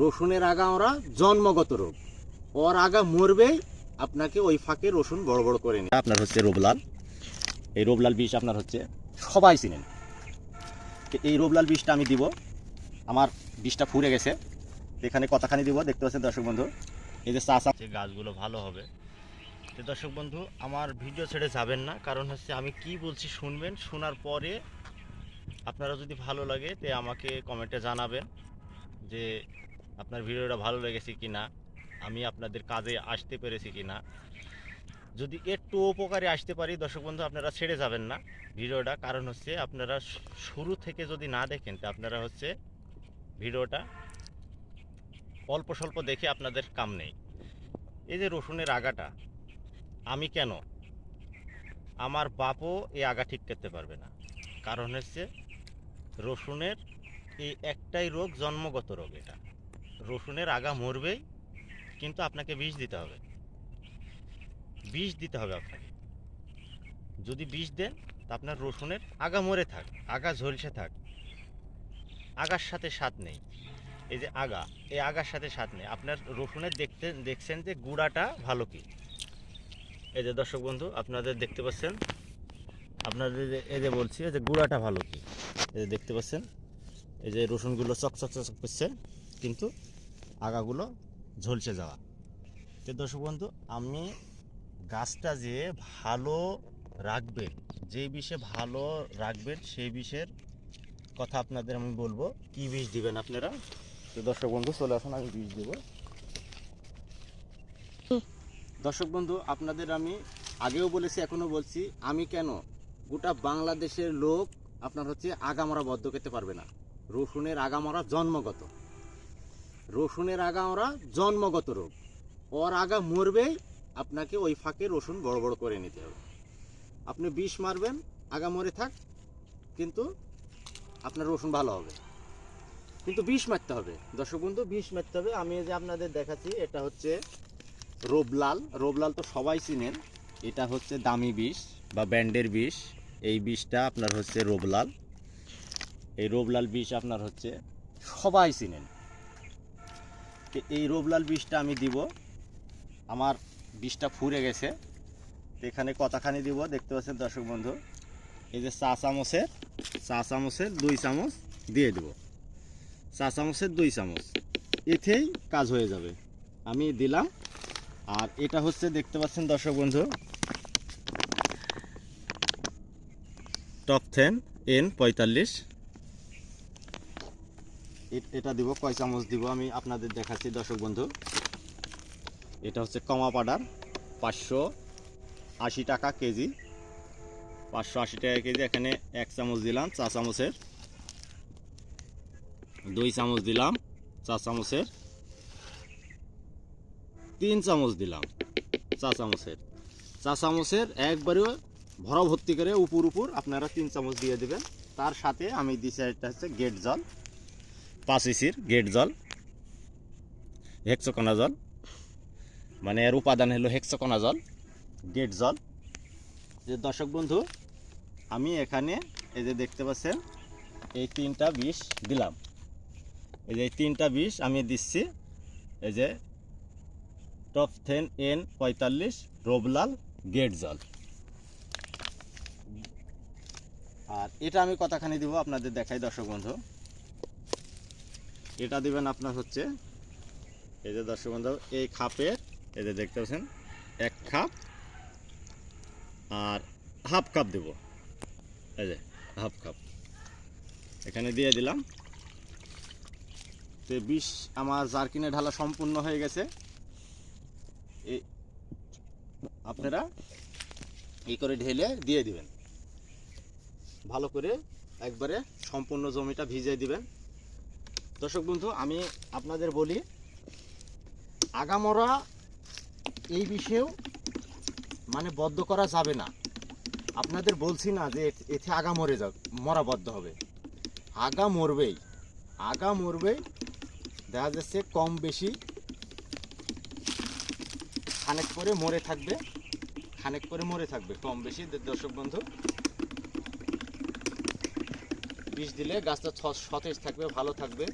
রসুনের আগা ওরা জন্মগত রোগ। ওর আগা মরবেই আপনাকে ওই ফাঁকে রসুন বড় বড় করে নিয়ে। আপনার হচ্ছে রোবলাল। এই রোবলাল বিষ আপনার হচ্ছে সবাই চিনেন। এই রোবলাল বিষটা আমি দিব। আমার বিষটা ফুরে গেছে। এখানে কতখানি দিব, দেখতে পাচ্ছেন দর্শক বন্ধু? এই যে চা আছে গাছগুলো ভালো হবে। তো দর্শক বন্ধু, আমার ভিডিও ছেড়ে যাবেন না। কারণ হচ্ছে আমি কি বলছি শুনবেন, শোনার পরে আপনারা যদি ভালো লাগে, তে আমাকে কমেন্টে জানাবেন যে আপনার ভিডিওটা ভালো লেগেছে কি না আমি আপনাদের কাজে আসতে পেরেছি কি না যদি একটু উপকারে আসতে পারি, দর্শক বন্ধু, আপনারা ছেড়ে যাবেন না ভিডিওটা, কারণ হচ্ছে আপনারা শুরু থেকে যদি না দেখেন, তা আপনারা হচ্ছে ভিডিওটা অল্প স্বল্প দেখে আপনাদের কাম নেই। এই যে রসুনের আগাটা, আমি কেন? আমার বাপও এই আগা ঠিক করতে পারবে না। কারণ হচ্ছে রসুনের এই একটাই রোগ জন্মগত রোগ এটা। রসুনের আগা মরবেই, কিন্তু আপনাকে বিষ দিতে হবে। বিষ দিতে হবে আপনাকে। যদি বিষ দেন, তা আপনার রসুনের আগা মরে থাক, আগা ঝলসে থাক। আগার সাথে স্বাদ নেই। এই যে আগা, এই আগার সাথে স্বাদ নেই। আপনার রসুনের দেখতে, দেখছেন যে গুঁড়াটা ভালো কি? এই যে দর্শক বন্ধু, আপনাদের দেখতে পাচ্ছেন? আপনাদের এই যে বলছি যে গুঁড়াটা ভালো কি? এই যে দেখতে পাচ্ছেন? এই যে রসুনগুলো চকচক চকচক করছে, কিন্তু আগাগুলো ঝলসে যাওয়া। তো দর্শক বন্ধু, আমি গাছটা যে ভালো রাখবেন যে বিষে ভালো রাখবেন সেই বিষের কথা আপনাদের আমি বলব। কি বিষ দিবেন আপনারা? তো দর্শক বন্ধু, চলে আসুন, আমি বিষ দেবো। দর্শক বন্ধু, আপনাদের আমি আগেও বলেছি এখনও বলছি, আমি কেন গোটা বাংলাদেশের লোক আপনার হচ্ছে আগামরা বদ্ধ করতে পারবে না। রসুনের আগামরা জন্মগত। রসুনের আগা ওরা জন্মগত রোগ। ওর আগা মরবেই আপনাকে ওই ফাঁকে রসুন বড় বড় করে নিতে হবে। আপনি বিষ মারবেন, আগা মরে থাক, কিন্তু আপনার রসুন ভালো হবে। কিন্তু বিষ মারতে হবে। দর্শক বন্ধু, বিষ মারতে হবে। আমি যে আপনাদের দেখাচ্ছি, এটা হচ্ছে রোবলাল। রোবলাল তো সবাই চিনেন। এটা হচ্ছে দামি বিষ বা ব্যান্ডের বিষ। এই বিষটা আপনার হচ্ছে রোবলাল। এই রোবলাল বিষ আপনার হচ্ছে সবাই চিনেন। তো এই রোবলাল বিষটা আমি দিব। আমার বিষটা ফুরে গেছে। এখানে কতখানি দিব দেখতে পাচ্ছেন দর্শক বন্ধু? এই যে চা চামচের চা চামচের দুই চামচ দিয়ে দেব। চা চামচের দুই চামচ। এতেই কাজ হয়ে যাবে। আমি দিলাম। আর এটা হচ্ছে দেখতে পাচ্ছেন দর্শক বন্ধু টপ টেন এন পঁয়তাল্লিশ। এটা দিব, কয় চামচ দিব, আমি আপনাদের দেখাচ্ছি দর্শক বন্ধু। এটা হচ্ছে কমা পাউডার, পাঁচশো আশি টাকা কেজি। পাঁচশো আশি টাকা কেজি, এখানে এক চামচ দিলাম চা চামচের। দুই চামচ দিলাম চা চামচের। তিন চামচ দিলাম চা চামচের। চা চামচের একবারে ভরা ভর্তি করে উপর উপর আপনারা তিন চামচ দিয়ে দেবেন। তার সাথে আমি দিচ্ছি একটা হচ্ছে গেট জল। পাঁচ ইসির গেট জল হেক্সোকোনা জল মানে এর উপাদান হলো হেক্সোকোনা জল গেট জল। যে দর্শক বন্ধু, আমি এখানে এই যে দেখতে পাচ্ছেন, এই তিনটা বিষ দিলাম। এই যে তিনটা বিষ আমি দিচ্ছি, এই যে টপ টেন এন পঁয়তাল্লিশ রোবলাল গেট জল। আর এটা আমি কতখানি দিব আপনাদের দেখাই দর্শক বন্ধু। এটা দিবেন আপনার হচ্ছে, এই যে দর্শক বন্ধু, এই খাপের, এই যে দেখতে পাচ্ছেন, এক খাপ আর হাফ কাপ দেব। এই যে, হাফ কাপ। এখানে দিয়ে দিলাম। তো বিষ আমার জারকিনে ঢালা সম্পূর্ণ হয়ে গেছে। আপনারা এই করে ঢেলে দিয়ে দিবেন। ভালো করে একবারে সম্পূর্ণ জমিটা ভিজিয়ে দিবেন। দর্শক বন্ধু, আমি আপনাদের বলি, আগামরা এই বিষয়েও মানে বদ্ধ করা যাবে না। আপনাদের বলছি না যে এতে আগা মরে যাবে মরা বদ্ধ হবে। আগা মরবেই আগা মরবেই দেখা যাচ্ছে কম বেশি খানেক করে মরে থাকবে, খানেক করে মরে থাকবে, কম বেশি। দর্শক বন্ধু বিষ দিলে গাছটা সতেজ থাকবে ভালো থাকবে।